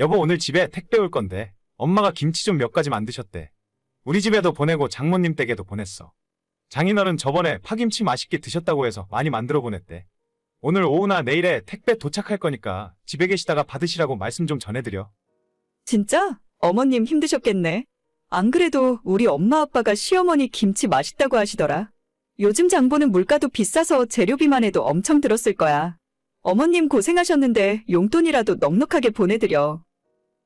여보 오늘 집에 택배 올 건데 엄마가 김치 좀 몇 가지 만드셨대. 우리 집에도 보내고 장모님 댁에도 보냈어. 장인어른 저번에 파김치 맛있게 드셨다고 해서 많이 만들어 보냈대. 오늘 오후나 내일에 택배 도착할 거니까 집에 계시다가 받으시라고 말씀 좀 전해드려. 진짜? 어머님 힘드셨겠네. 안 그래도 우리 엄마 아빠가 시어머니 김치 맛있다고 하시더라. 요즘 장보는 물가도 비싸서 재료비만 해도 엄청 들었을 거야. 어머님 고생하셨는데 용돈이라도 넉넉하게 보내드려.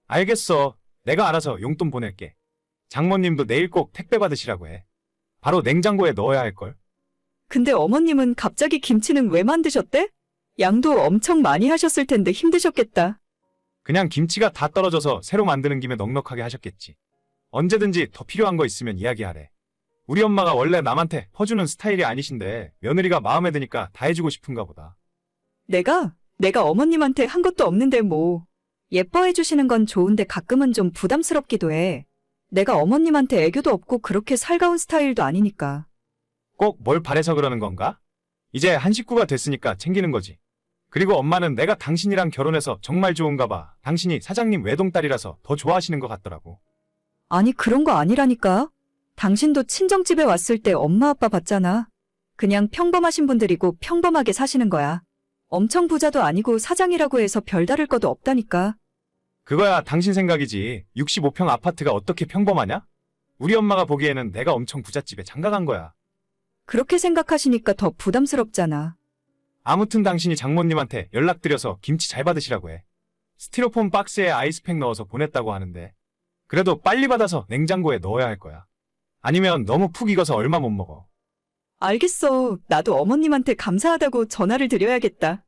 알겠어. 내가 알아서 용돈 보낼게. 장모님도 내일 꼭 택배 받으시라고 해. 바로 냉장고에 넣어야 할걸. 근데 어머님은 갑자기 김치는 왜 만드셨대? 양도 엄청 많이 하셨을 텐데 힘드셨겠다. 그냥 김치가 다 떨어져서 새로 만드는 김에 넉넉하게 하셨겠지. 언제든지 더 필요한 거 있으면 이야기하래. 우리 엄마가 원래 남한테 퍼주는 스타일이 아니신데 며느리가 마음에 드니까 다 해주고 싶은가 보다. 내가? 내가 어머님한테 한 것도 없는데 뭐. 예뻐해 주시는 건 좋은데 가끔은 좀 부담스럽기도 해. 내가 어머님한테 애교도 없고 그렇게 살가운 스타일도 아니니까. 꼭 뭘 바래서 그러는 건가? 이제 한 식구가 됐으니까 챙기는 거지. 그리고 엄마는 내가 당신이랑 결혼해서 정말 좋은가 봐. 당신이 사장님 외동딸이라서 더 좋아하시는 것 같더라고. 아니, 그런 거 아니라니까. 당신도 친정집에 왔을 때 엄마 아빠 봤잖아. 그냥 평범하신 분들이고 평범하게 사시는 거야. 엄청 부자도 아니고 사장이라고 해서 별다를 것도 없다니까. 그거야 당신 생각이지. 65평 아파트가 어떻게 평범하냐? 우리 엄마가 보기에는 내가 엄청 부잣집에 장가간 거야. 그렇게 생각하시니까 더 부담스럽잖아. 아무튼 당신이 장모님한테 연락드려서 김치 잘 받으시라고 해. 스티로폼 박스에 아이스팩 넣어서 보냈다고 하는데. 그래도 빨리 받아서 냉장고에 넣어야 할 거야. 아니면 너무 푹 익어서 얼마 못 먹어. 알겠어. 나도 어머님한테 감사하다고 전화를 드려야겠다.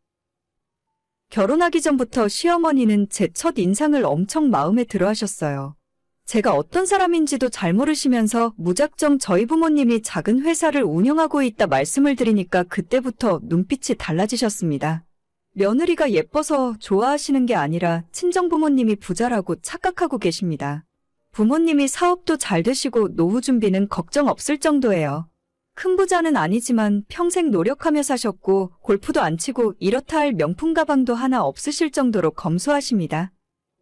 결혼하기 전부터 시어머니는 제 첫 인상을 엄청 마음에 들어 하셨어요. 제가 어떤 사람인지도 잘 모르시면서 무작정 저희 부모님이 작은 회사를 운영하고 있다 말씀을 드리니까 그때부터 눈빛이 달라지셨습니다. 며느리가 예뻐서 좋아하시는 게 아니라 친정 부모님이 부자라고 착각하고 계십니다. 부모님이 사업도 잘 되시고 노후 준비는 걱정 없을 정도예요. 큰 부자는 아니지만 평생 노력하며 사셨고 골프도 안 치고 이렇다 할 명품 가방도 하나 없으실 정도로 검소하십니다.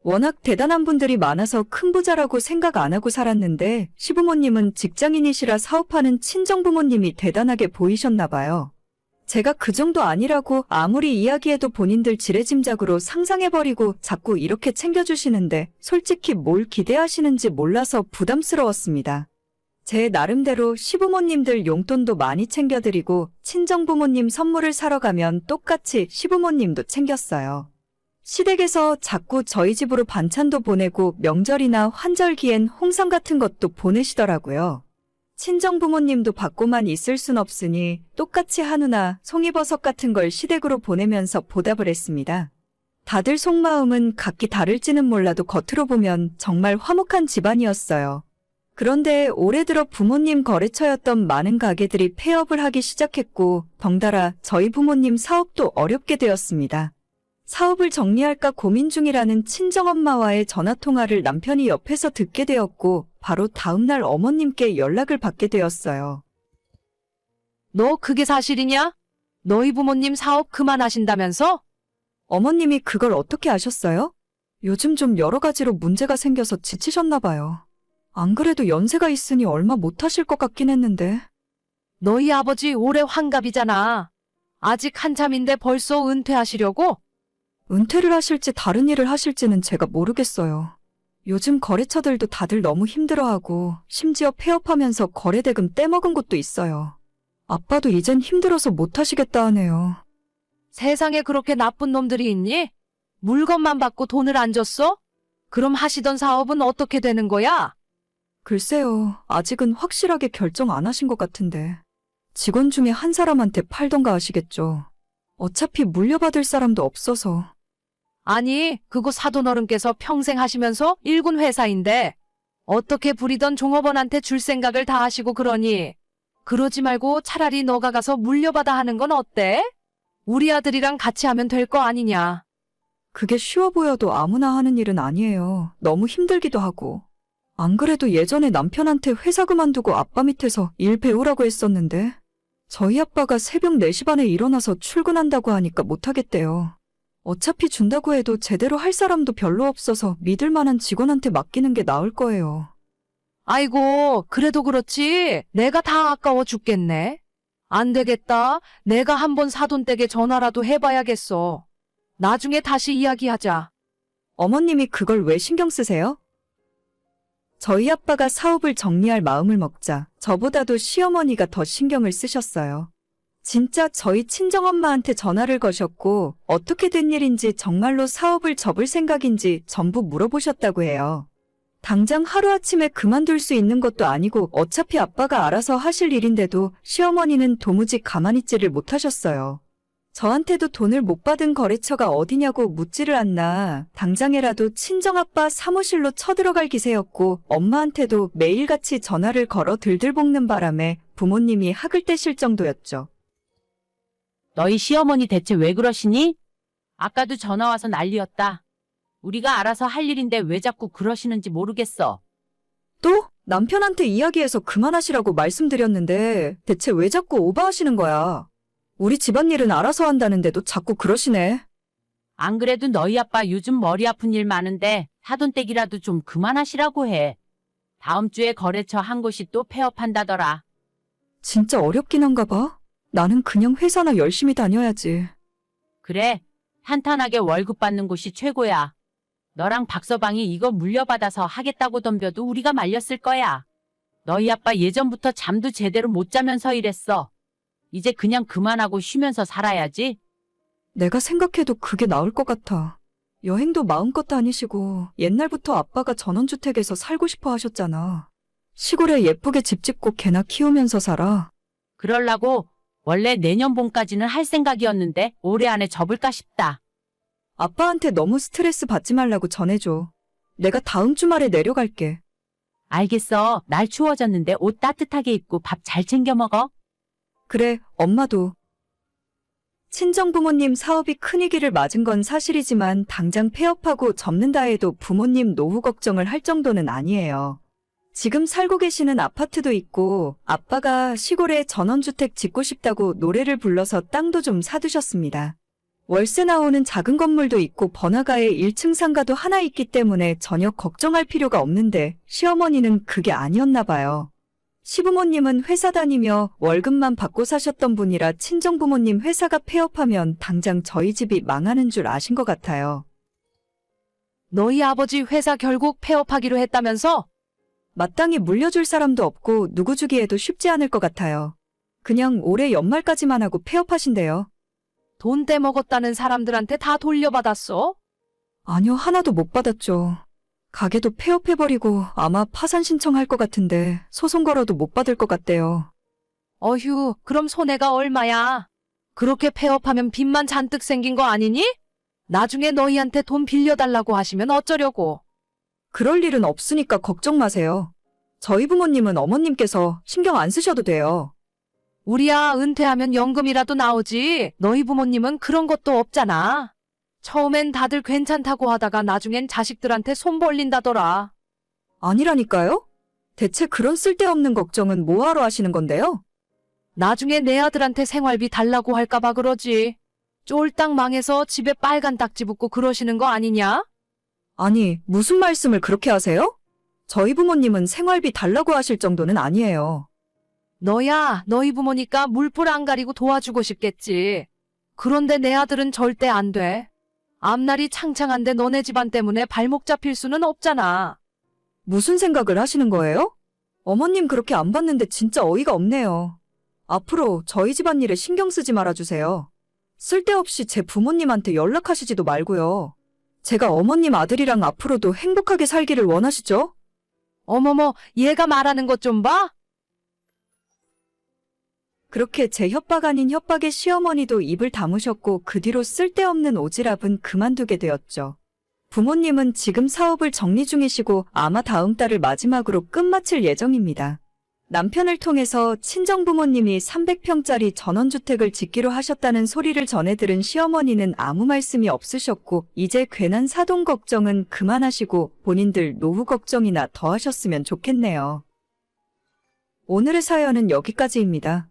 워낙 대단한 분들이 많아서 큰 부자라고 생각 안 하고 살았는데 시부모님은 직장인이시라 사업하는 친정부모님이 대단하게 보이셨나 봐요. 제가 그 정도 아니라고 아무리 이야기해도 본인들 지레짐작으로 상상해버리고 자꾸 이렇게 챙겨주시는데 솔직히 뭘 기대하시는지 몰라서 부담스러웠습니다. 제 나름대로 시부모님들 용돈도 많이 챙겨드리고 친정부모님 선물을 사러 가면 똑같이 시부모님도 챙겼어요. 시댁에서 자꾸 저희 집으로 반찬도 보내고 명절이나 환절기엔 홍삼 같은 것도 보내시더라고요. 친정 부모님도 받고만 있을 순 없으니 똑같이 한우나 송이버섯 같은 걸 시댁으로 보내면서 보답을 했습니다. 다들 속마음은 각기 다를지는 몰라도 겉으로 보면 정말 화목한 집안이었어요. 그런데 올해 들어 부모님 거래처였던 많은 가게들이 폐업을 하기 시작했고 덩달아 저희 부모님 사업도 어렵게 되었습니다. 사업을 정리할까 고민 중이라는 친정엄마와의 전화통화를 남편이 옆에서 듣게 되었고 바로 다음날 어머님께 연락을 받게 되었어요. 너 그게 사실이냐? 너희 부모님 사업 그만하신다면서? 어머님이 그걸 어떻게 아셨어요? 요즘 좀 여러 가지로 문제가 생겨서 지치셨나 봐요. 안 그래도 연세가 있으니 얼마 못하실 것 같긴 했는데 너희 아버지 올해 환갑이잖아. 아직 한참인데 벌써 은퇴하시려고? 은퇴를 하실지 다른 일을 하실지는 제가 모르겠어요. 요즘 거래처들도 다들 너무 힘들어하고 심지어 폐업하면서 거래대금 떼먹은 곳도 있어요. 아빠도 이젠 힘들어서 못하시겠다 하네요. 세상에 그렇게 나쁜 놈들이 있니? 물건만 받고 돈을 안 줬어? 그럼 하시던 사업은 어떻게 되는 거야? 글쎄요, 아직은 확실하게 결정 안 하신 것 같은데. 직원 중에 한 사람한테 팔던가 하시겠죠. 어차피 물려받을 사람도 없어서. 아니, 그거 사돈 어른께서 평생 하시면서 일군 회사인데 어떻게 부리던 종업원한테 줄 생각을 다 하시고 그러니? 그러지 말고 차라리 너가 가서 물려받아 하는 건 어때? 우리 아들이랑 같이 하면 될 거 아니냐? 그게 쉬워 보여도 아무나 하는 일은 아니에요. 너무 힘들기도 하고. 안 그래도 예전에 남편한테 회사 그만두고 아빠 밑에서 일 배우라고 했었는데, 저희 아빠가 새벽 4시 반에 일어나서 출근한다고 하니까 못하겠대요. 어차피 준다고 해도 제대로 할 사람도 별로 없어서 믿을 만한 직원한테 맡기는 게 나을 거예요. 아이고, 그래도 그렇지. 내가 다 아까워 죽겠네. 안 되겠다. 내가 한번 사돈 댁에 전화라도 해봐야겠어. 나중에 다시 이야기하자. 어머님이 그걸 왜 신경 쓰세요? 저희 아빠가 사업을 정리할 마음을 먹자 저보다도 시어머니가 더 신경을 쓰셨어요. 진짜 저희 친정엄마한테 전화를 거셨고 어떻게 된 일인지 정말로 사업을 접을 생각인지 전부 물어보셨다고 해요. 당장 하루아침에 그만둘 수 있는 것도 아니고 어차피 아빠가 알아서 하실 일인데도 시어머니는 도무지 가만히 있지를 못하셨어요. 저한테도 돈을 못 받은 거래처가 어디냐고 묻지를 않나 당장에라도 친정아빠 사무실로 쳐들어갈 기세였고 엄마한테도 매일같이 전화를 걸어 들들 볶는 바람에 부모님이 학을 떼실 정도였죠. 너희 시어머니 대체 왜 그러시니? 아까도 전화 와서 난리였다. 우리가 알아서 할 일인데 왜 자꾸 그러시는지 모르겠어. 또? 남편한테 이야기해서 그만하시라고 말씀드렸는데 대체 왜 자꾸 오버하시는 거야? 우리 집안일은 알아서 한다는데도 자꾸 그러시네. 안 그래도 너희 아빠 요즘 머리 아픈 일 많은데 사돈댁이라도 좀 그만하시라고 해. 다음 주에 거래처 한 곳이 또 폐업한다더라. 진짜 어렵긴 한가 봐. 나는 그냥 회사나 열심히 다녀야지. 그래, 탄탄하게 월급 받는 곳이 최고야. 너랑 박서방이 이거 물려받아서 하겠다고 덤벼도 우리가 말렸을 거야. 너희 아빠 예전부터 잠도 제대로 못 자면서 일했어. 이제 그냥 그만하고 쉬면서 살아야지. 내가 생각해도 그게 나을 것 같아. 여행도 마음껏 다니시고 옛날부터 아빠가 전원주택에서 살고 싶어 하셨잖아. 시골에 예쁘게 집 짓고 개나 키우면서 살아. 그럴라고 원래 내년 봄까지는 할 생각이었는데 올해 안에 접을까 싶다. 아빠한테 너무 스트레스 받지 말라고 전해줘. 내가 다음 주말에 내려갈게. 알겠어. 날 추워졌는데 옷 따뜻하게 입고 밥 잘 챙겨 먹어. 그래, 엄마도. 친정 부모님 사업이 큰 위기를 맞은 건 사실이지만 당장 폐업하고 접는다 해도 부모님 노후 걱정을 할 정도는 아니에요. 지금 살고 계시는 아파트도 있고 아빠가 시골에 전원주택 짓고 싶다고 노래를 불러서 땅도 좀 사두셨습니다. 월세 나오는 작은 건물도 있고 번화가에 1층 상가도 하나 있기 때문에 전혀 걱정할 필요가 없는데 시어머니는 그게 아니었나 봐요. 시부모님은 회사 다니며 월급만 받고 사셨던 분이라 친정부모님 회사가 폐업하면 당장 저희 집이 망하는 줄 아신 것 같아요. 너희 아버지 회사 결국 폐업하기로 했다면서? 마땅히 물려줄 사람도 없고 누구 주기에도 쉽지 않을 것 같아요. 그냥 올해 연말까지만 하고 폐업하신대요. 돈 떼먹었다는 사람들한테 다 돌려받았어? 아니요, 하나도 못 받았죠. 가게도 폐업해버리고 아마 파산 신청할 것 같은데 소송 걸어도 못 받을 것 같대요. 어휴, 그럼 손해가 얼마야? 그렇게 폐업하면 빚만 잔뜩 생긴 거 아니니? 나중에 너희한테 돈 빌려달라고 하시면 어쩌려고? 그럴 일은 없으니까 걱정 마세요. 저희 부모님은 어머님께서 신경 안 쓰셔도 돼요. 우리야 은퇴하면 연금이라도 나오지. 너희 부모님은 그런 것도 없잖아. 처음엔 다들 괜찮다고 하다가 나중엔 자식들한테 손 벌린다더라. 아니라니까요? 대체 그런 쓸데없는 걱정은 뭐하러 하시는 건데요? 나중에 내 아들한테 생활비 달라고 할까봐 그러지. 쫄딱 망해서 집에 빨간 딱지 붙고 그러시는 거 아니냐? 아니, 무슨 말씀을 그렇게 하세요? 저희 부모님은 생활비 달라고 하실 정도는 아니에요. 너야, 너희 부모니까 물불 안 가리고 도와주고 싶겠지. 그런데 내 아들은 절대 안 돼. 앞날이 창창한데 너네 집안 때문에 발목 잡힐 수는 없잖아. 무슨 생각을 하시는 거예요? 어머님 그렇게 안 봤는데 진짜 어이가 없네요. 앞으로 저희 집안일에 신경 쓰지 말아주세요. 쓸데없이 제 부모님한테 연락하시지도 말고요. 제가 어머님 아들이랑 앞으로도 행복하게 살기를 원하시죠? 어머머, 얘가 말하는 것 좀 봐? 그렇게 제 협박 아닌 협박에 시어머니도 입을 다무셨고 그 뒤로 쓸데없는 오지랖은 그만두게 되었죠. 부모님은 지금 사업을 정리 중이시고 아마 다음 달을 마지막으로 끝마칠 예정입니다. 남편을 통해서 친정 부모님이 300평짜리 전원주택을 짓기로 하셨다는 소리를 전해 들은 시어머니는 아무 말씀이 없으셨고 이제 괜한 사돈 걱정은 그만하시고 본인들 노후 걱정이나 더 하셨으면 좋겠네요. 오늘의 사연은 여기까지입니다.